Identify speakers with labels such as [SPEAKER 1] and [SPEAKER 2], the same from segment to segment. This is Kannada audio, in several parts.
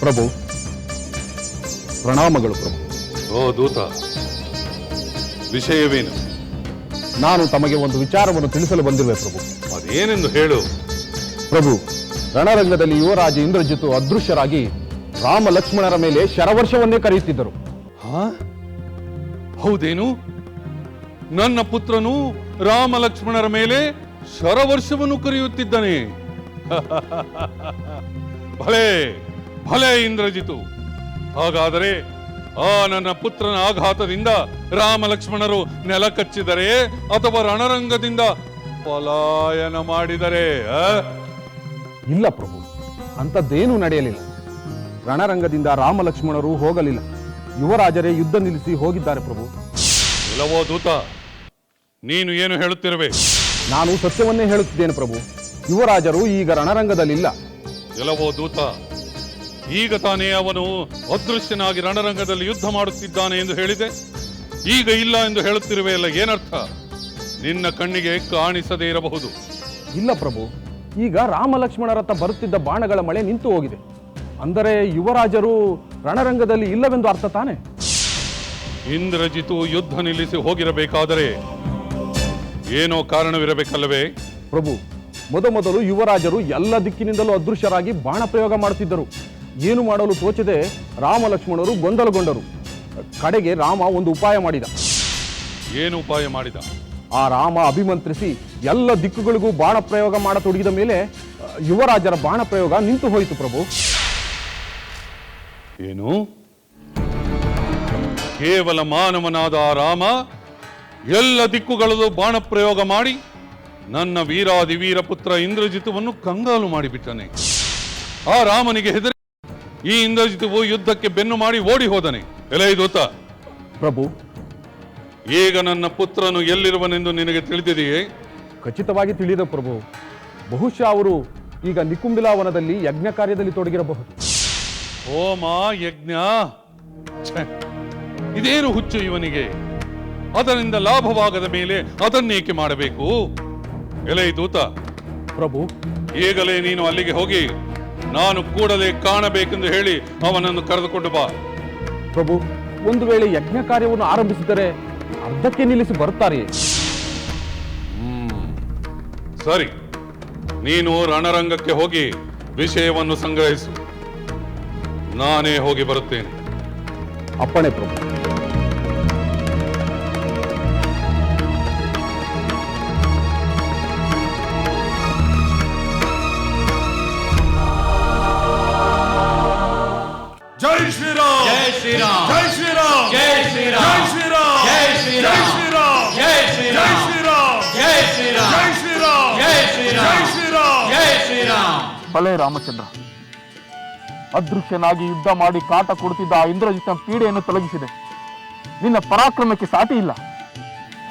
[SPEAKER 1] ಪ್ರಭು ಪ್ರಣಾಮಗಳು ಪ್ರಭು.
[SPEAKER 2] ಓ ದೂತ ವಿಷಯವೇನು?
[SPEAKER 1] ನಾನು ತಮಗೆ ಒಂದು ವಿಚಾರವನ್ನು ತಿಳಿಸಲು ಬಂದಿರುವೆ ಪ್ರಭು.
[SPEAKER 2] ಅದೇನೆಂದು ಹೇಳು.
[SPEAKER 1] ಪ್ರಭು ರಣರಂಗದಲ್ಲಿ ಯುವರಾಜ ಇಂದ್ರಜಿತು ಅದೃಶ್ಯರಾಗಿ ರಾಮ ಲಕ್ಷ್ಮಣರ ಮೇಲೆ ಶರವರ್ಷವನ್ನೇ ಕರೆಯುತ್ತಿದ್ದರು.
[SPEAKER 2] ಹಾ? ಹೌದೇನು? ನನ್ನ ಪುತ್ರನು ರಾಮ ಲಕ್ಷ್ಮಣರ ಮೇಲೆ ಶರವರ್ಷವನ್ನು ಕರೆಯುತ್ತಿದ್ದಾನೆ. ಭಲೆ ಭಲೆ ಇಂದ್ರಜಿತು. ಹಾಗಾದರೆ ಆ ನನ್ನ ಪುತ್ರನ ಆಘಾತದಿಂದ ರಾಮ ಲಕ್ಷ್ಮಣರು ನೆಲ ಕಚ್ಚಿದರೆ ಅಥವಾ ರಣರಂಗದಿಂದ ಪಲಾಯನ ಮಾಡಿದರೆ?
[SPEAKER 1] ಇಲ್ಲ ಪ್ರಭು ಅಂಥದ್ದೇನೂ ನಡೆಯಲಿಲ್ಲ. ರಣರಂಗದಿಂದ ರಾಮ ಲಕ್ಷ್ಮಣರು ಹೋಗಲಿಲ್ಲ. ಯುವರಾಜರೇ ಯುದ್ಧ ನಿಲ್ಲಿಸಿ ಹೋಗಿದ್ದಾರೆ ಪ್ರಭು.
[SPEAKER 2] ಇಲ್ಲವೋ ದೂತ ನೀನು ಏನು ಹೇಳುತ್ತಿರುವೆ?
[SPEAKER 1] ನಾನು ಸತ್ಯವನ್ನೇ ಹೇಳುತ್ತಿದ್ದೇನೆ ಪ್ರಭು. ಯುವರಾಜರು ಈಗ ರಣರಂಗದಲ್ಲಿಲ್ಲ.
[SPEAKER 2] ಇಲ್ಲವೋ ದೂತ ಈಗ ತಾನೇ ಅವನು ಅದೃಶ್ಯನಾಗಿ ರಣರಂಗದಲ್ಲಿ ಯುದ್ಧ ಮಾಡುತ್ತಿದ್ದಾನೆ ಎಂದು ಹೇಳಿದೆ. ಈಗ ಇಲ್ಲ ಎಂದು ಹೇಳುತ್ತಿರುವೆ ಅಲ್ಲ ಏನರ್ಥ? ನಿನ್ನ ಕಣ್ಣಿಗೆ ಕಾಣಿಸದೇ ಇರಬಹುದು.
[SPEAKER 1] ಇಲ್ಲ ಪ್ರಭು ಈಗ ರಾಮ ಲಕ್ಷ್ಮಣರತ್ತ ಬರುತ್ತಿದ್ದ ಬಾಣಗಳ ಮಳೆ ನಿಂತು ಹೋಗಿದೆ. ಅಂದರೆ ಯುವರಾಜರು ರಣರಂಗದಲ್ಲಿ ಇಲ್ಲವೆಂದು ಅರ್ಥ ತಾನೆ?
[SPEAKER 2] ಇಂದ್ರಜಿತು ಯುದ್ಧ ನಿಲ್ಲಿಸಿ ಹೋಗಿರಬೇಕಾದರೆ ಏನೋ ಕಾರಣವಿರಬೇಕಲ್ಲವೇ?
[SPEAKER 1] ಪ್ರಭು ಮೊದಮೊದಲು ಯುವರಾಜರು ಎಲ್ಲ ದಿಕ್ಕಿನಿಂದಲೂ ಅದೃಶ್ಯರಾಗಿ ಬಾಣ ಪ್ರಯೋಗ ಮಾಡುತ್ತಿದ್ದರು. ಏನು ಮಾಡಲು ತೋಚದೆ ರಾಮ ಲಕ್ಷ್ಮಣರು ಗೊಂದಲಗೊಂಡರು. ಕಡೆಗೆ ರಾಮ ಒಂದು ಉಪಾಯ ಮಾಡಿದ.
[SPEAKER 2] ಏನು ಉಪಾಯ ಮಾಡಿದ?
[SPEAKER 1] ಆ ರಾಮ ಅಭಿಮಂತ್ರಿಸಿ ಎಲ್ಲ ದಿಕ್ಕುಗಳಿಗೂ ಬಾಣ ಪ್ರಯೋಗ ಮಾಡತೊಡಗಿದ ಮೇಲೆ ಯುವರಾಜರ ಬಾಣ ಪ್ರಯೋಗ ನಿಂತು ಹೋಯಿತು ಪ್ರಭು.
[SPEAKER 2] ಏನು? ಕೇವಲ ಮಾನವನಾದ ಆ ರಾಮ ಎಲ್ಲ ದಿಕ್ಕುಗಳಲ್ಲೂ ಬಾಣ ಪ್ರಯೋಗ ಮಾಡಿ ನನ್ನ ವೀರಾದಿ ವೀರ ಪುತ್ರ ಇಂದ್ರಜಿತುವನ್ನು ಕಂಗಾಲು ಮಾಡಿಬಿಟ್ಟನೆ. ಆ ರಾಮನಿಗೆ ಹೆದರಿ ಈ ಇಂದ್ರಜಿತವು ಯುದ್ಧಕ್ಕೆ ಬೆನ್ನು ಮಾಡಿ ಓಡಿ ಹೋದನೆ. ಎಲೆ ದೂತ.
[SPEAKER 1] ಪ್ರಭು.
[SPEAKER 2] ಈಗ ನನ್ನ ಪುತ್ರನು ಎಲ್ಲಿರುವನೆಂದು ನಿನಗೆ ತಿಳಿದಿದೆಯೇ?
[SPEAKER 1] ಖಚಿತವಾಗಿ ತಿಳಿದ ಪ್ರಭು ಬಹುಶಃ ಅವರು ಈಗ ನಿಕುಂಬಿಲಾವನದಲ್ಲಿ ಯಜ್ಞ ಕಾರ್ಯದಲ್ಲಿ ತೊಡಗಿರಬಹುದು.
[SPEAKER 2] ಹೋಮ ಯಜ್ಞ. ಛೆ, ಇದೇನು ಹುಚ್ಚು ಇವನಿಗೆ? ಅದರಿಂದ ಲಾಭವಾಗದ ಮೇಲೆ ಅದನ್ನೇಕೆ ಮಾಡಬೇಕು? ಎಲೆ ದೂತ.
[SPEAKER 1] ಪ್ರಭು.
[SPEAKER 2] ಈಗಲೇ ನೀನು ಅಲ್ಲಿಗೆ ಹೋಗಿ ನಾನು ಕೂಡಲೇ ಕಾಣಬೇಕೆಂದು ಹೇಳಿ ಅವನನ್ನು ಕರೆದುಕೊಂಡು ಬಾ.
[SPEAKER 1] ಪ್ರಭು ಒಂದು ವೇಳೆ ಯಜ್ಞ ಕಾರ್ಯವನ್ನು ಆರಂಭಿಸಿದರೆ ಅರ್ಧಕ್ಕೆ ನಿಲ್ಲಿಸಿ ಬರುತ್ತಾರೆ.
[SPEAKER 2] ಸರಿ ನೀನು ರಣರಂಗಕ್ಕೆ ಹೋಗಿ ವಿಷಯವನ್ನು ಸಂಗ್ರಹಿಸು. ನಾನೇ ಹೋಗಿ ಬರುತ್ತೇನೆ.
[SPEAKER 1] ಅಪ್ಪಣೆ ಪ್ರಭು.
[SPEAKER 3] ಭಲೆ ರಾಮಚಂದ್ರ. ಅದೃಶ್ಯನಾಗಿ ಯುದ್ಧ ಮಾಡಿ ಕಾಟ ಕೊಡುತ್ತಿದ್ದ ಆ ಇಂದ್ರಜಿತ ಪೀಡೆಯನ್ನು ತೊಲಗಿಸಿದೆ. ನಿನ್ನ ಪರಾಕ್ರಮಕ್ಕೆ ಸಾಟಿ ಇಲ್ಲ.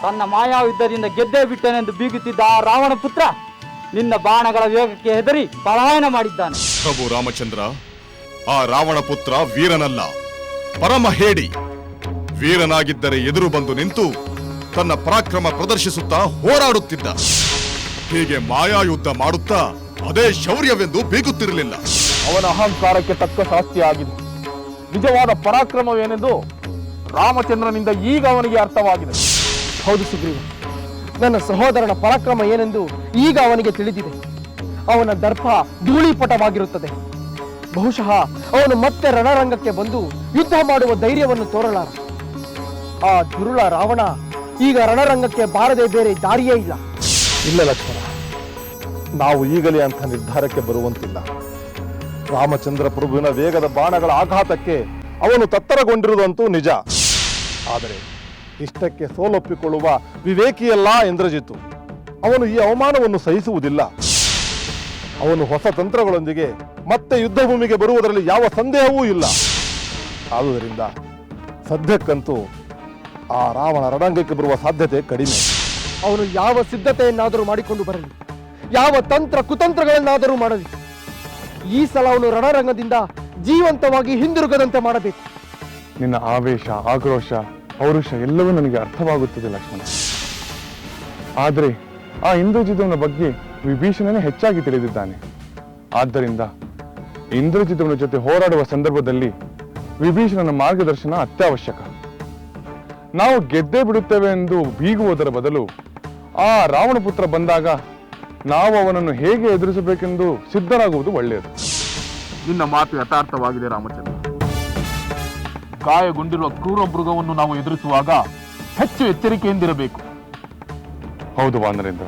[SPEAKER 4] ತನ್ನ ಮಾಯಾಯುದ್ಧದಿಂದ ಗೆದ್ದೇ ಬಿಟ್ಟನೆಂದು ಬೀಗುತ್ತಿದ್ದ ಆ ರಾವಣ ಪುತ್ರ ನಿನ್ನ ಬಾಣಗಳ ವೇಗಕ್ಕೆ ಹೆದರಿ ಪಲಾಯನ ಮಾಡಿದ್ದಾನೆ.
[SPEAKER 5] ಪ್ರಭು ರಾಮಚಂದ್ರ ಆ ರಾವಣ ಪುತ್ರ ವೀರನಲ್ಲ. ಪರಮ ಹೇಡಿ. ವೀರನಾಗಿದ್ದರೆ ಎದುರು ಬಂದು ನಿಂತು ತನ್ನ ಪರಾಕ್ರಮ ಪ್ರದರ್ಶಿಸುತ್ತಾ ಹೋರಾಡುತ್ತಿದ್ದ. ಹೀಗೆ ಮಾಯಾಯುದ್ಧ ಮಾಡುತ್ತಾ ಅದೇ ಶೌರ್ಯವೆಂದು ಬೀಗುತ್ತಿರಲಿಲ್ಲ.
[SPEAKER 3] ಅವನ ಅಹಂಕಾರಕ್ಕೆ ತಕ್ಕ ಶಾಸ್ತಿಯಾಗಿದೆ ನಿಜವಾದ ಪರಾಕ್ರಮವೇನೆಂದು ರಾಮಚಂದ್ರನಿಂದ ಈಗ ಅವನಿಗೆ ಅರ್ಥವಾಗಿದೆ.
[SPEAKER 6] ಹೌದು ಸುಗ್ರೀವ. ನನ್ನ ಸಹೋದರನ ಪರಾಕ್ರಮ ಏನೆಂದು ಈಗ ಅವನಿಗೆ ತಿಳಿದಿದೆ. ಅವನ ದರ್ಪ ಧೂಳಿಪಟವಾಗಿರುತ್ತದೆ. ಬಹುಶಃ ಅವನು ಮತ್ತೆ ರಣರಂಗಕ್ಕೆ ಬಂದು ಯುದ್ಧ ಮಾಡುವ ಧೈರ್ಯವನ್ನು ತೋರಲಾರ. ಆ ದುರುಳ ರಾವಣ ಈಗ ರಣರಂಗಕ್ಕೆ ಬಾರದೆ ಬೇರೆ ದಾರಿಯೇ ಇಲ್ಲ.
[SPEAKER 3] ಇಲ್ಲ ಲಕ್ಷ್ಮಣ. ನಾವು ಈಗಲೇ ಅಂಥ ನಿರ್ಧಾರಕ್ಕೆ ಬರುವಂತಿಲ್ಲ. ರಾಮಚಂದ್ರ ಪ್ರಭುವಿನ ವೇಗದ ಬಾಣಗಳ ಆಘಾತಕ್ಕೆ ಅವನು ತತ್ತರಗೊಂಡಿರುವುದಂತೂ ನಿಜ. ಆದರೆ ಇಷ್ಟಕ್ಕೆ ಸೋಲೊಪ್ಪಿಕೊಳ್ಳುವ ವಿವೇಕಿಯಲ್ಲ ಇಂದ್ರಜಿತು ಅವನು ಈ ಅವಮಾನವನ್ನು ಸಹಿಸುವುದಿಲ್ಲ. ಅವನು ಹೊಸ ತಂತ್ರಗಳೊಂದಿಗೆ ಮತ್ತೆ ಯುದ್ಧಭೂಮಿಗೆ ಬರುವುದರಲ್ಲಿ ಯಾವ ಸಂದೇಹವೂ ಇಲ್ಲ. ಆದುದರಿಂದ ಸದ್ಯಕ್ಕಂತೂ ಆ ರಾವಣ ರಣಾಂಗಕ್ಕೆ ಬರುವ ಸಾಧ್ಯತೆ ಕಡಿಮೆ.
[SPEAKER 6] ಅವನು ಯಾವ ಸಿದ್ಧತೆಯನ್ನಾದರೂ ಮಾಡಿಕೊಂಡು ಬರಲಿ. ಯಾವ ತಂತ್ರ ಕುತಂತ್ರಗಳನ್ನಾದರೂ ಮಾಡಲಿ ಈ ಸಲ ಅವನು ರಣರಂಗದಿಂದ ಜೀವಂತವಾಗಿ ಹಿಂದಿರುಗದಂತೆ ಮಾಡಬೇಕು.
[SPEAKER 7] ನಿನ್ನ ಆವೇಶ, ಆಕ್ರೋಶ, ಪೌರುಷ ಎಲ್ಲವೂ ನನಗೆ ಅರ್ಥವಾಗುತ್ತದೆ ಲಕ್ಷ್ಮಣ. ಆದರೆ ಆ ಇಂದ್ರಜಿತನ ಬಗ್ಗೆ ವಿಭೀಷಣನೇ ಹೆಚ್ಚಾಗಿ ತಿಳಿದಿದ್ದಾನೆ. ಆದ್ದರಿಂದ ಇಂದ್ರಜಿತನ ಜೊತೆ ಹೋರಾಡುವ ಸಂದರ್ಭದಲ್ಲಿ ವಿಭೀಷಣನ ಮಾರ್ಗದರ್ಶನ ಅತ್ಯವಶ್ಯಕ. ನಾವು ಗೆದ್ದೇ ಬಿಡುತ್ತೇವೆ ಎಂದು ಬೀಗುವುದರ ಬದಲು ಆ ರಾವಣಪುತ್ರ ಬಂದಾಗ ನಾವು ಅವನನ್ನು ಹೇಗೆ ಎದುರಿಸಬೇಕೆಂದು ಸಿದ್ಧರಾಗುವುದು ಒಳ್ಳೆಯದು.
[SPEAKER 3] ನಿನ್ನ ಮಾತು ಯಥಾರ್ಥವಾಗಿದೆ ರಾಮಚಂದ್ರ. ಗಾಯಗೊಂಡಿರುವ ಕ್ರೂರ ಮೃಗವನ್ನು ನಾವು ಎದುರಿಸುವಾಗ ಹೆಚ್ಚು ಎಚ್ಚರಿಕೆಯಿಂದಿರಬೇಕು.
[SPEAKER 7] ಹೌದು ವಾನರೇಂದ್ರ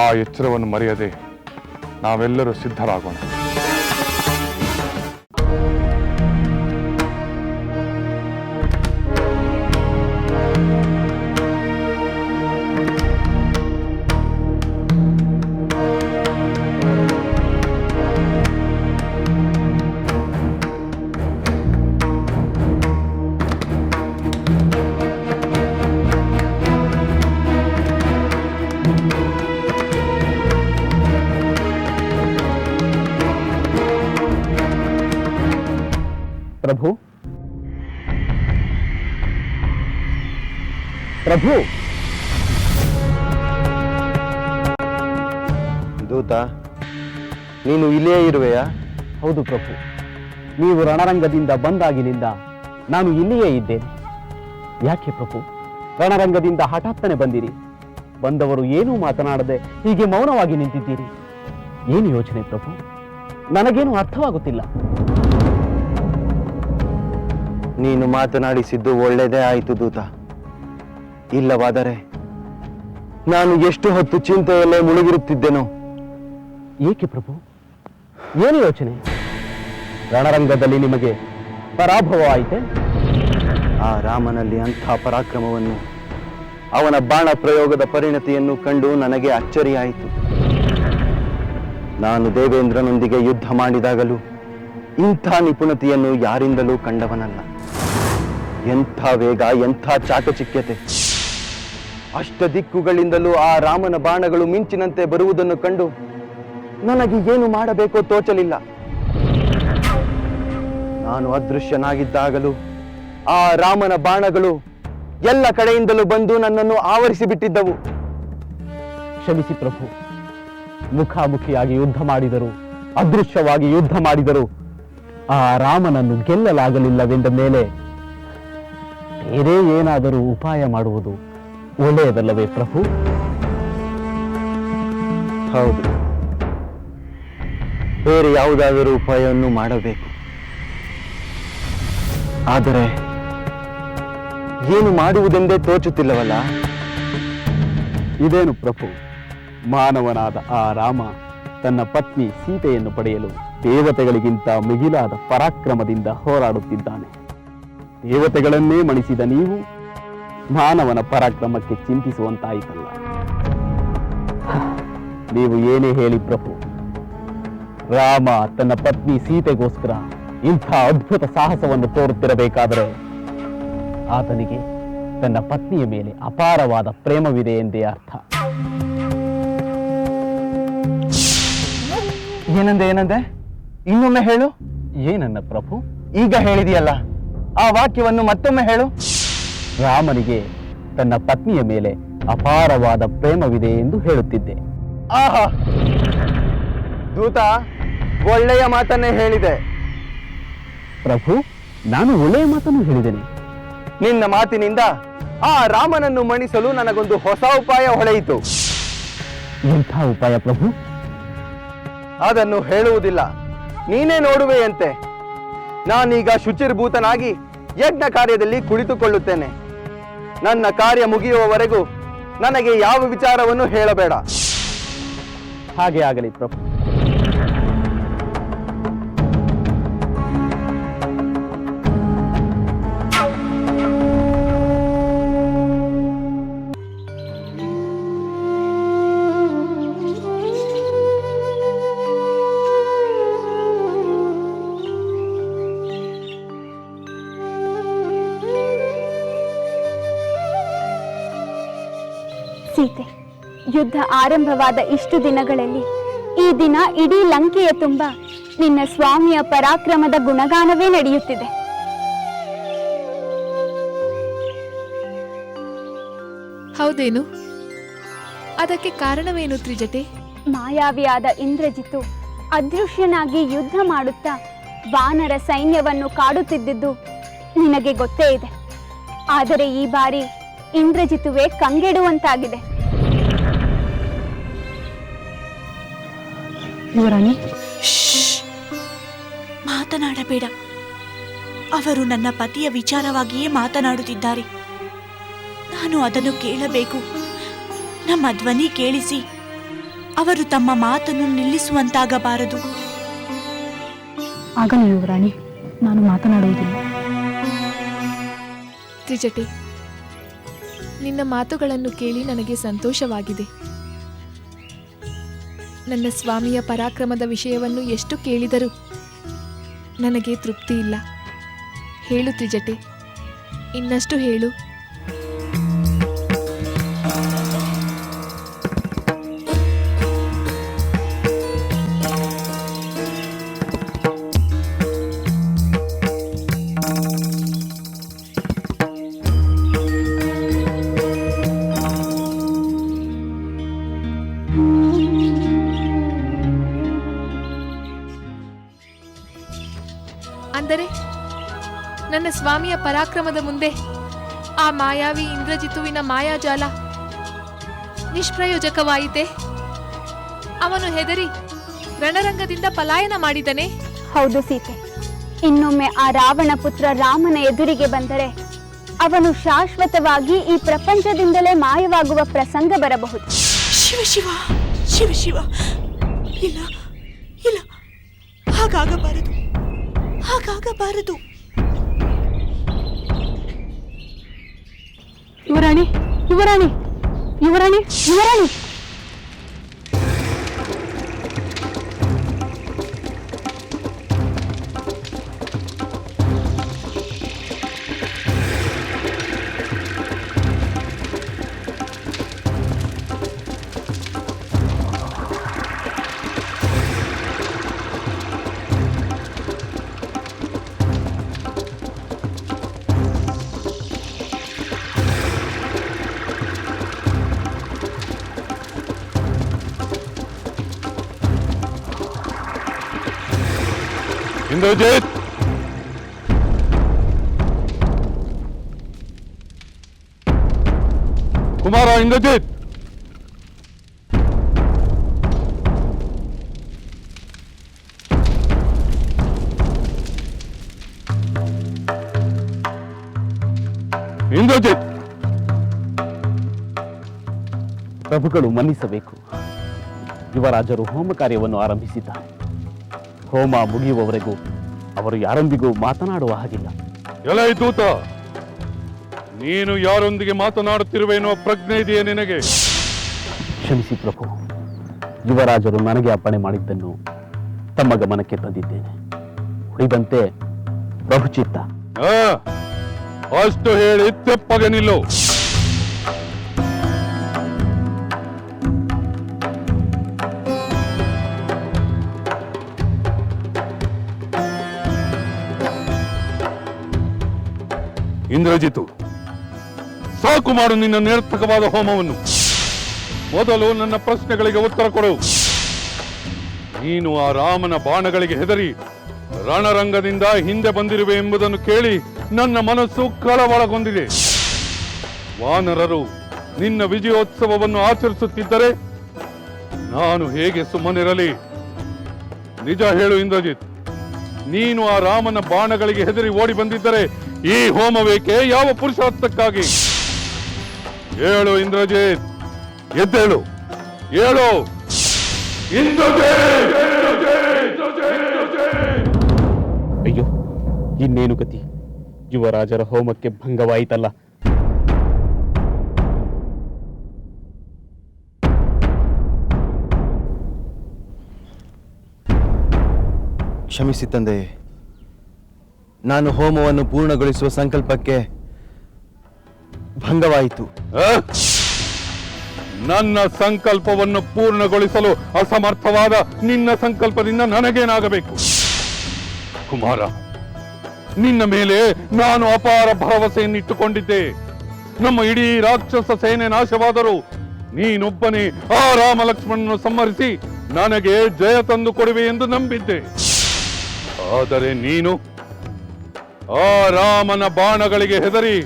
[SPEAKER 7] ಆ ಎಚ್ಚರವನ್ನು ಮರೆಯದೆ ನಾವೆಲ್ಲರೂ ಸಿದ್ಧರಾಗೋಣ.
[SPEAKER 8] ಪ್ರಭು
[SPEAKER 9] ದೂತ ನೀನು ಇಲ್ಲೇ ಇರುವೆಯಾ?
[SPEAKER 8] ಹೌದು ಪ್ರಭು. ನೀವು ರಣರಂಗದಿಂದ ಬಂದಾಗಿನಿಂದ ನಾನು ಇಲ್ಲಿಯೇ ಇದ್ದೇನೆ. ಯಾಕೆ ಪ್ರಭು? ರಣರಂಗದಿಂದ ಹಠಾತ್ತನೆ ಬಂದಿರಿ. ಬಂದವರು ಏನೂ ಮಾತನಾಡದೆ ಹೀಗೆ ಮೌನವಾಗಿ ನಿಂತಿದ್ದೀರಿ. ಏನು ಯೋಚನೆ ಪ್ರಭು? ನನಗೇನು ಅರ್ಥವಾಗುತ್ತಿಲ್ಲ.
[SPEAKER 9] ನೀನು ಮಾತನಾಡಿಸಿದ್ದು ಒಳ್ಳೆಯದೇ ಆಯಿತು ದೂತ. ಇಲ್ಲವಾದರೆ ನಾನು ಎಷ್ಟು ಹೊತ್ತು ಚಿಂತೆಯಲ್ಲೇ ಮುಳುಗಿರುತ್ತಿದ್ದೆನೋ?
[SPEAKER 8] ಏಕೆ ಪ್ರಭು? ಏನು ಯೋಚನೆ? ರಣರಂಗದಲ್ಲಿ ನಿಮಗೆ ಪರಾಭವ ಆಯಿತೆ
[SPEAKER 9] ಆ ರಾಮನಲ್ಲಿ ಅಂಥ ಪರಾಕ್ರಮವನ್ನು, ಅವನ ಬಾಣ ಪ್ರಯೋಗದ ಪರಿಣತಿಯನ್ನು ಕಂಡು ನನಗೆ ಅಚ್ಚರಿಯಾಯಿತು. ನಾನು ದೇವೇಂದ್ರನೊಂದಿಗೆ ಯುದ್ಧ ಮಾಡಿದಾಗಲೂ ಇಂಥ ನಿಪುಣತೆಯನ್ನು ಯಾರಿಂದಲೂ ಕಂಡವನಲ್ಲ. ಎಂಥ ವೇಗ, ಎಂಥ ಚಾಕಚಿಕ್ಯತೆ. ಅಷ್ಟ ದಿಕ್ಕುಗಳಿಂದಲೂ ಆ ರಾಮನ ಬಾಣಗಳು ಮಿಂಚಿನಂತೆ ಬರುವುದನ್ನು ಕಂಡು ನನಗೆ ಏನು ಮಾಡಬೇಕೋ ತೋಚಲಿಲ್ಲ. ನಾನು ಅದೃಶ್ಯನಾಗಿದ್ದಾಗಲೂ ಆ ರಾಮನ ಬಾಣಗಳು ಎಲ್ಲ ಕಡೆಯಿಂದಲೂ ಬಂದು ನನ್ನನ್ನು ಆವರಿಸಿ ಬಿಟ್ಟಿದ್ದವು.
[SPEAKER 8] ಕ್ಷಮಿಸಿ ಪ್ರಭು. ಮುಖಾಮುಖಿಯಾಗಿ ಯುದ್ಧ ಮಾಡಿದರು, ಅದೃಶ್ಯವಾಗಿ ಯುದ್ಧ ಮಾಡಿದರು ಆ ರಾಮನನ್ನು ಗೆಲ್ಲಲಾಗಲಿಲ್ಲವೆಂದ ಮೇಲೆ ಬೇರೆ ಏನಾದರೂ ಉಪಾಯ ಮಾಡುವುದು ಒಳ್ಳೆಯದಲ್ಲವೇ ಪ್ರಭು?
[SPEAKER 9] ಹೌದು. ಬೇರೆ ಯಾವುದಾದರೂ ಉಪಾಯವನ್ನು ಮಾಡಬೇಕು. ಆದರೆ ಏನು ಮಾಡುವುದೆಂದೇ ತೋಚುತ್ತಿಲ್ಲವಲ್ಲ?
[SPEAKER 8] ಇದೇನು ಪ್ರಭು? ಮಾನವನಾದ ಆ ರಾಮ ತನ್ನ ಪತ್ನಿ ಸೀತೆಯನ್ನು ಪಡೆಯಲು ದೇವತೆಗಳಿಗಿಂತ ಮಿಗಿಲಾದ ಪರಾಕ್ರಮದಿಂದ ಹೋರಾಡುತ್ತಿದ್ದಾನೆ. ದೇವತೆಗಳನ್ನೇ ಮಣಿಸಿದ ನೀವು ಮಾನವನ ಪರಾಕ್ರಮಕ್ಕೆ ಚಿಂತಿಸುವಂತಾಯಿತಲ್ಲ. ನೀವು ಏನೇ ಹೇಳಿ ಪ್ರಭು ರಾಮ ತನ್ನ ಪತ್ನಿ ಸೀತೆಗೋಸ್ಕರ ಇಂಥ ಅದ್ಭುತ ಸಾಹಸವನ್ನು ತೋರುತ್ತಿರಬೇಕಾದರೆ ಆತನಿಗೆ ತನ್ನ ಪತ್ನಿಯ ಮೇಲೆ ಅಪಾರವಾದ ಪ್ರೇಮವಿದೆ ಎಂದೇ ಅರ್ಥ.
[SPEAKER 9] ಏನಂದೆ ಏನಂದೆ? ಇನ್ನೊಮ್ಮೆ ಹೇಳು.
[SPEAKER 8] ಏನನ್ನ ಪ್ರಭು?
[SPEAKER 9] ಈಗ ಹೇಳಿದೆಯಲ್ಲ ಆ ವಾಕ್ಯವನ್ನು ಮತ್ತೊಮ್ಮೆ ಹೇಳು.
[SPEAKER 8] ರಾಮನಿಗೆ ತನ್ನ ಪತ್ನಿಯ ಮೇಲೆ ಅಪಾರವಾದ ಪ್ರೇಮವಿದೆ ಎಂದು ಹೇಳುತ್ತಿದ್ದೆ.
[SPEAKER 9] ಆಹಾ! ದೂತ ಒಳ್ಳೆಯ ಮಾತನ್ನೇ ಹೇಳಿದೆ.
[SPEAKER 8] ಪ್ರಭು ನಾನು ಒಳ್ಳೆಯ ಮಾತನ್ನು ಹೇಳಿದ್ದೇನೆ.
[SPEAKER 9] ನಿನ್ನ ಮಾತಿನಿಂದ ಆ ರಾಮನನ್ನು ಮಣಿಸಲು ನನಗೊಂದು ಹೊಸ ಉಪಾಯ ಹೊಳೆಯಿತು.
[SPEAKER 8] ಎಂಥ ಉಪಾಯ ಪ್ರಭು?
[SPEAKER 9] ಅದನ್ನು ಹೇಳುವುದಿಲ್ಲ. ನೀನೇ ನೋಡುವೆಯಂತೆ. ನಾನೀಗ ಶುಚಿರ್ಭೂತನಾಗಿ ಯಜ್ಞ ಕಾರ್ಯದಲ್ಲಿ ಕುಳಿತುಕೊಳ್ಳುತ್ತೇನೆ. ನನ್ನ ಕಾರ್ಯ ಮುಗಿಯುವವರೆಗೂ ನನಗೆ ಯಾವ ವಿಚಾರವನ್ನು ಹೇಳಬೇಡ.
[SPEAKER 8] ಹಾಗೆ ಆಗಲಿ ಪ್ರಭು.
[SPEAKER 10] ಯುದ್ಧ ಆರಂಭವಾದ ಇಷ್ಟು ದಿನಗಳಲ್ಲಿ ಈ ದಿನ ಇಡೀ ಲಂಕೆಯ ತುಂಬ ನಿನ್ನ ಸ್ವಾಮಿಯ ಪರಾಕ್ರಮದ ಗುಣಗಾನವೇ ನಡೆಯುತ್ತಿದೆ.
[SPEAKER 11] ಹೌದೇನು? ಅದಕ್ಕೆ ಕಾರಣವೇನು ತ್ರಿಜತೆ?
[SPEAKER 10] ಮಾಯಾವಿಯಾದ ಇಂದ್ರಜಿತು ಅದೃಶ್ಯನಾಗಿ ಯುದ್ಧ ಮಾಡುತ್ತಾ ವಾನರ ಸೈನ್ಯವನ್ನು ಕಾಡುತ್ತಿದ್ದುದು ನಿನಗೆ ಗೊತ್ತೇ ಇದೆ. ಆದರೆ ಈ ಬಾರಿ ಇಂದ್ರಜಿತುವೆ ಕಂಗೆಡುವಂತಾಗಿದೆ.
[SPEAKER 12] ಯುವರಾಣಿ
[SPEAKER 13] ಮಾತನಾಡಬೇಡ. ಅವರು ನನ್ನ ಪತಿಯ ವಿಚಾರವಾಗಿಯೇ ಮಾತನಾಡುತ್ತಿದ್ದಾರೆ. ನಾನು ಅದನ್ನು ಕೇಳಬೇಕು. ನಮ್ಮ ಧ್ವನಿ ಕೇಳಿಸಿ. ಅವರು ತಮ್ಮ ಮಾತನ್ನು ನಿಲ್ಲಿಸುವಂತಾಗಬಾರದು.
[SPEAKER 12] ಆಗಲಿ ಯುವರಾಣಿ ನಾನು ಮಾತನಾಡುವುದಿಲ್ಲ.
[SPEAKER 11] ತ್ರಿಜಟಿ ನಿನ್ನ ಮಾತುಗಳನ್ನು ಕೇಳಿ ನನಗೆ ಸಂತೋಷವಾಗಿದೆ. ನನ್ನ ಸ್ವಾಮಿಯ ಪರಾಕ್ರಮದ ವಿಷಯವನ್ನು ಎಷ್ಟು ಕೇಳಿದರೂ ನನಗೆ ತೃಪ್ತಿ ಇಲ್ಲ ಹೇಳು ತ್ರಿಜಟೆ ಇನ್ನಷ್ಟು ಹೇಳು. ಅಂದರೆ? ನನ್ನ ಸ್ವಾಮಿಯ ಪರಾಕ್ರಮದ ಮುಂದೆ ಆ ಮಾಯಾವಿ ಇಂದ್ರಜಿತುವಿನ ಮಾಯಾಜಾಲ ನಿಷ್ಪ್ರಯೋಜಕವಾಯಿತೆ? ಅವನು ಹೆದರಿ ರಣರಂಗದಿಂದ ಪಲಾಯನ ಮಾಡಿದನೆ?
[SPEAKER 10] ಹೌದು ಸೀತೆ. ಇನ್ನೊಮ್ಮೆ ಆ ರಾವಣ ಪುತ್ರ ರಾಮನ ಎದುರಿಗೆ ಬಂದರೆ ಅವನು ಶಾಶ್ವತವಾಗಿ ಈ ಪ್ರಪಂಚದಿಂದಲೇ ಮಾಯವಾಗುವ ಪ್ರಸಂಗ ಬರಬಹುದು.
[SPEAKER 13] ಶಿವ ಶಿವ ಶಿವ ಶಿವ. ಇಲ್ಲ ಇಲ್ಲ. ಹಾಗಾಗಬಾರದು. ಹಾಗಾಗಬಾರದು
[SPEAKER 12] ಯುವರಾಣಿ ಯುವರಾಣಿ ಯುವರಾಣಿ ಯುವರಾಣಿ
[SPEAKER 2] ಇಂದ್ರಜಿತ್ ಕುಮಾರ ಇಂದ್ರಜಿತ್ ಇಂದ್ರಜಿತ್
[SPEAKER 8] ಪ್ರಭುಗಳು ಮನ್ನಿಸಬೇಕು. ಯುವರಾಜರು ಹೋಮ ಕಾರ್ಯವನ್ನು ಆರಂಭಿಸಿದ್ದಾರೆ ಹೋಮ ಮುಗಿಯುವವರೆಗೂ ಅವರು ಯಾರೊಂದಿಗೂ ಮಾತನಾಡುವ ಹಾಗಿಲ್ಲ.
[SPEAKER 2] ಎಲೈ ದೂತ ನೀನು ಯಾರೊಂದಿಗೆ ಮಾತನಾಡುತ್ತಿರುವೆ ಎನ್ನುವ ಪ್ರಜ್ಞೆ ಇದೆಯೇ ನಿನಗೆ?
[SPEAKER 8] ಕ್ಷಮಿಸಿ ಪ್ರಭು ಯುವರಾಜರು ನನಗೆ ಅಪ್ಪಣೆ ಮಾಡಿದ್ದನ್ನು ತಮ್ಮ ಗಮನಕ್ಕೆ ತಂದಿದ್ದೇನೆ. ಉಳಿದಂತೆ ಪ್ರಭುಚಿತ್ತ
[SPEAKER 2] ಆ, ಅಷ್ಟು ಹೇಳಿ ತೆಪ್ಪಗೆ ನಿಲ್ಲು. ಇಂದ್ರಜಿತು, ಸಾಕು ಮಾಡು ನಿನ್ನ ನಿರರ್ಥಕವಾದ ಹೋಮವನ್ನು. ಮೊದಲು ನನ್ನ ಪ್ರಶ್ನೆಗಳಿಗೆ ಉತ್ತರ ಕೊಡು. ನೀನು ಆ ರಾಮನ ಬಾಣಗಳಿಗೆ ಹೆದರಿ, ರಣರಂಗದಿಂದ ಹಿಂದೆ ಬಂದಿರುವೆ ಎಂಬುದನ್ನು ಕೇಳಿ ನನ್ನ ಮನಸ್ಸು ಕಳವಳಗೊಂಡಿದೆ. ವಾನರರು ನಿನ್ನ ವಿಜಯೋತ್ಸವವನ್ನು ಆಚರಿಸುತ್ತಿದ್ದರೆ ನಾನು ಹೇಗೆ ಸುಮ್ಮನಿರಲಿ? ನಿಜ ಹೇಳು ಇಂದ್ರಜಿತ್. ನೀನು ಆ ರಾಮನ ಬಾಣಗಳಿಗೆ ಹೆದರಿ ಓಡಿ ಬಂದಿದ್ದರೆ ಈ ಹೋಮವೇಕೆ? ಯಾವ ಪುರುಷಾರ್ಥಕ್ಕಾಗಿ? ಹೇಳು ಇಂದ್ರಜಿತ್. ಎದ್ದೇಳು. ಹೇಳು
[SPEAKER 8] ಅಯ್ಯೋ, ಇನ್ನೇನು ಗತಿ? ಯುವರಾಜರ ಹೋಮಕ್ಕೆ ಭಂಗವಾಯಿತಲ್ಲ.
[SPEAKER 9] ಕ್ಷಮಿಸಿ ತಂದೆ. ನಾನು ಹೋಮವನ್ನು ಪೂರ್ಣಗೊಳಿಸುವ ಸಂಕಲ್ಪಕ್ಕೆ ಭಂಗವಾಯಿತು.
[SPEAKER 2] ನನ್ನ ಸಂಕಲ್ಪವನ್ನು ಪೂರ್ಣಗೊಳಿಸಲು ಅಸಮರ್ಥವಾದ ನಿನ್ನ ಸಂಕಲ್ಪದಿಂದ ನನಗೇನಾಗಬೇಕು? ಕುಮಾರ, ನಿನ್ನ ಮೇಲೆ ನಾನು ಅಪಾರ ಭರವಸೆಯನ್ನಿಟ್ಟುಕೊಂಡಿದ್ದೆ ನಮ್ಮ ಇಡೀ ರಾಕ್ಷಸ ಸೇನೆ ನಾಶವಾದರೂ ನೀನೊಬ್ಬನೇ ಆ ರಾಮ ಲಕ್ಷ್ಮಣನನ್ನು ಸಂಹರಿಸಿ ನನಗೆ ಜಯ ತಂದು ಕೊಡುವೆ ಎಂದು ನಂಬಿದ್ದೆ. ಆದರೆ ನೀನು ಆ ರಾಮನ ಬಾಣಗಳಿಗೆ ಹೆದರಿ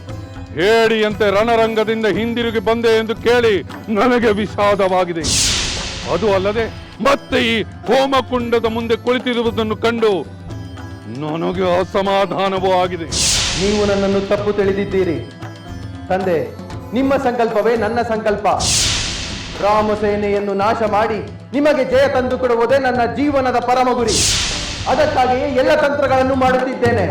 [SPEAKER 2] ಹೇಳಿಯಂತೆ ರಣರಂಗದಿಂದ ಹಿಂದಿರುಗಿ ಬಂದೆ ಎಂದು ಕೇಳಿ ನನಗೆ ವಿಷಾದವಾಗಿದೆ. ಅದು ಅಲ್ಲದೆ ಮತ್ತೆ ಈ ಹೋಮಕುಂಡದ ಮುಂದೆ ಕುಳಿತಿರುವುದನ್ನು ಕಂಡು ನನಗೆ ಅಸಮಾಧಾನವೂ ಆಗಿದೆ.
[SPEAKER 6] ನೀವು ನನ್ನನ್ನು ತಪ್ಪು ತಿಳಿದಿದ್ದೀರಿ. ತಂದೆ, ನಿಮ್ಮ ಸಂಕಲ್ಪವೇ ನನ್ನ ಸಂಕಲ್ಪ. ರಾಮ ಸೇನೆಯನ್ನು ನಾಶ ಮಾಡಿ ನಿಮಗೆ ಜಯ ತಂದುಕೊಡುವುದೇ ನನ್ನ ಜೀವನದ ಪರಮ ಗುರಿ ಅದಕ್ಕಾಗಿಯೇ ಎಲ್ಲ ತಂತ್ರಗಳನ್ನು ಮಾಡುತ್ತಿದ್ದೇನೆ.